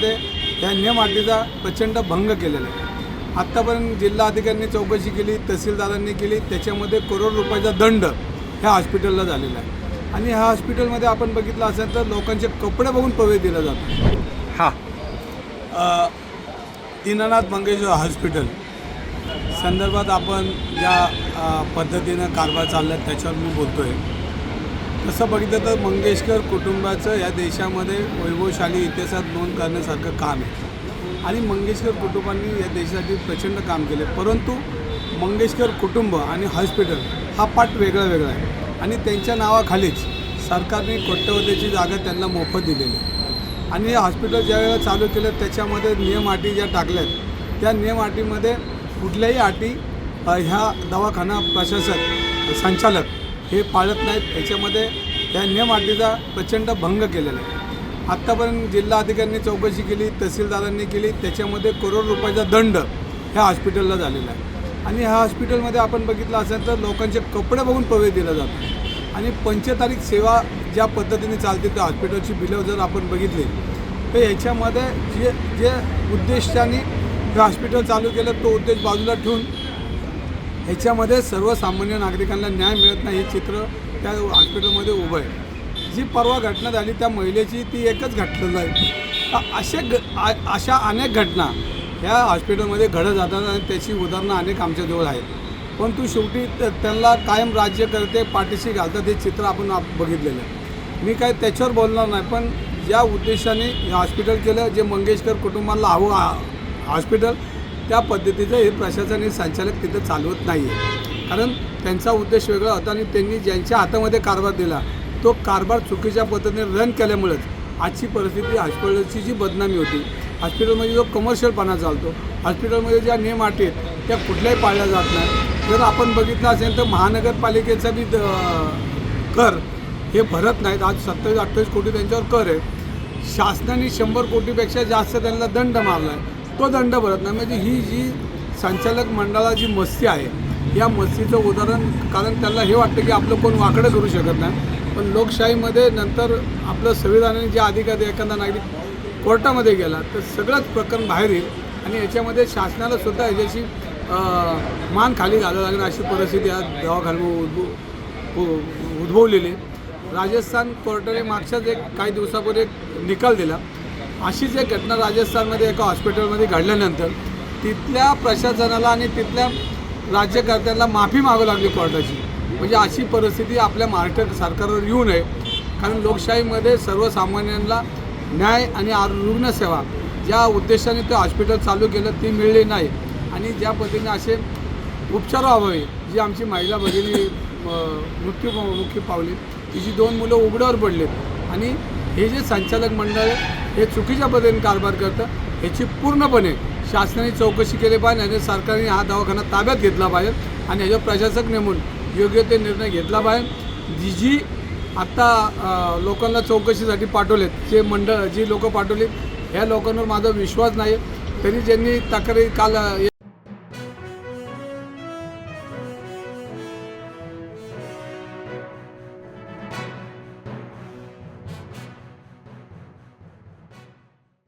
त्याच्यामध्ये या नियम अटीचा प्रचंड भंग केलेला आहे. आत्तापर्यंत जिल्हा अधिकाऱ्यांनी चौकशी केली तहसीलदारांनी केली त्याच्यामध्ये करोड रुपयाचा दंड ह्या हॉस्पिटलला झालेला आहे. आणि ह्या हॉस्पिटलमध्ये आपण बघितलं असेल तर लोकांचे कपडे बघून प्रवेश दिला जातो. हां. दीनानाथ मंगेशकर हॉस्पिटल. संदर्भात आपण ज्या पद्धतीनं कारभार चालला आहे त्याच्यावर मी बोलतो आहे तसं बघितलं तर मंगेशकर कुटुंबाचं या देशामध्ये वैभवशाली इतिहासात नोंद करण्यासारखं काम आहे. आणि मंगेशकर कुटुंबांनी या देशासाठी प्रचंड काम केले. परंतु मंगेशकर कुटुंब आणि हॉस्पिटल हा पाठ वेगळा वेगळा आहे. आणि त्यांच्या नावाखालीच सरकारने कोट्यवधीची जागा त्यांना मोफत दिलेली आणि हे हॉस्पिटल ज्या वेळेला चालू केलं त्याच्यामध्ये नियम अटी ज्या टाकल्यात त्या नियम अटीमध्ये कुठल्याही अटी ह्या दवाखाना प्रशासक संचालक हे पाळत नाहीत. याच्यामध्ये या नियम अटीचा प्रचंड भंग केलेला आहे. आत्तापर्यंत जिल्हा अधिकाऱ्यांनी चौकशी केली तहसीलदारांनी केली त्याच्यामध्ये करोड रुपयाचा दंड ह्या हॉस्पिटलला झालेला आहे. आणि ह्या हॉस्पिटलमध्ये आपण बघितलं असेल तर लोकांचे कपडे बघून प्रवेश दिला जातो. आणि पंचतारीख सेवा ज्या पद्धतीने चालते त्या हॉस्पिटलची बिलं जर आपण बघितली तर याच्यामध्ये जे जे उद्देशाने हे हॉस्पिटल चालू केलं तो उद्देश बाजूला ठेवून ह्याच्यामध्ये सर्वसामान्य नागरिकांना न्याय मिळत नाही हे चित्र त्या हॉस्पिटलमध्ये उभं आहे. जी परवा घटना झाली त्या महिलेची ती एकच घटना आहे तर अशा ग आ- अशा अनेक घटना ह्या हॉस्पिटलमध्ये घडत जातात आणि त्याची उदाहरणं अनेक आमच्याजवळ आहेत. परंतु शेवटी त्यांना कायम राज्य करते पाठीशी घालतात हे चित्र आपण बघितलेलं आहे. मी काय त्याच्यावर बोलणार नाही पण ज्या उद्देशाने हे हॉस्पिटल केलं जे मंगेशकर कुटुंबाला हवं हॉस्पिटल त्या पद्धतीचं हे प्रशासन हे संचालक तिथं चालवत नाही आहे कारण त्यांचा उद्देश वेगळा होता आणि त्यांनी ज्यांच्या हातामध्ये कारभार दिला तो कारभार चुकीच्या पद्धतीने रन केल्यामुळेच आजची परिस्थिती हॉस्पिटलची जी बदनामी होती. हॉस्पिटलमध्ये जो कमर्शियलपणा चालतो हॉस्पिटलमध्ये ज्या नियम अटी आहेत त्या कुठल्याही पाळल्या जात नाही जर आपण बघितलं असेल तर महानगरपालिकेचा बी द- कर हे भरत नाहीत. आज सत्तावीस अठ्ठावीस कोटी त्यांच्यावर कर आहे शासनाने शंभर कोटीपेक्षा जास्त त्यांना दंड मारला आहे तो दंड भरत नाही. म्हणजे ही जी संचालक मंडळाची मस्ती आहे या मस्तीचं उदाहरण कारण त्यांना हे वाटतं की आपलं कोण वाकडं करू शकत नाही. पण लोकशाहीमध्ये नंतर आपलं संविधानाने जे अधिकार एखादा नागरिक कोर्टामध्ये गेला तर सगळंच प्रकरण बाहेर येईल. आणि याच्यामध्ये शासनाला सुद्धा याच्याशी मान खाली घालावं लागेल अशी परिस्थिती आज दवाखान्यामध्ये उद्भव उ- उद्भवलेली राजस्थान कोर्टाने मागच्याच एक काही दिवसापूर्वी एक निकाल दिला अशीच एक घटना राजस्थानमध्ये एका हॉस्पिटलमध्ये घडल्यानंतर तिथल्या प्रशासनाला आणि तिथल्या राज्यकर्त्यांना माफी मागू लागली कोर्टाची. म्हणजे अशी परिस्थिती आपल्या महाराष्ट्र सरकारवर येऊ नये. कारण लोकशाहीमध्ये सर्वसामान्यांना न्याय आणि आर रुग्णसेवा ज्या उद्देशाने ते हॉस्पिटल चालू केलं ती मिळली नाही. आणि ज्या पद्धतीने असे उपचाराअभावी जी आमची महिला भगिनी मृत्यू मुखी पावली तिची दोन मुलं उघड्यावर पडलेत. आणि हे जे संचालक मंडळ हे चुकीच्या पद्धतीने कारभार करतं ह्याची पूर्णपणे शासनाने चौकशी केली पाहिजे आणि सरकारने हा दवाखाना ताब्यात घेतला पाहिजे आणि ह्याच्यावर प्रशासक नेमून योग्य ते निर्णय घेतला पाहिजे. जी जी आत्ता लोकांना चौकशीसाठी पाठवलेत जे मंडळ जी लोकं पाठवली ह्या लोकांवर माझा विश्वास नाही तरी ज्यांनी तक्रारी काल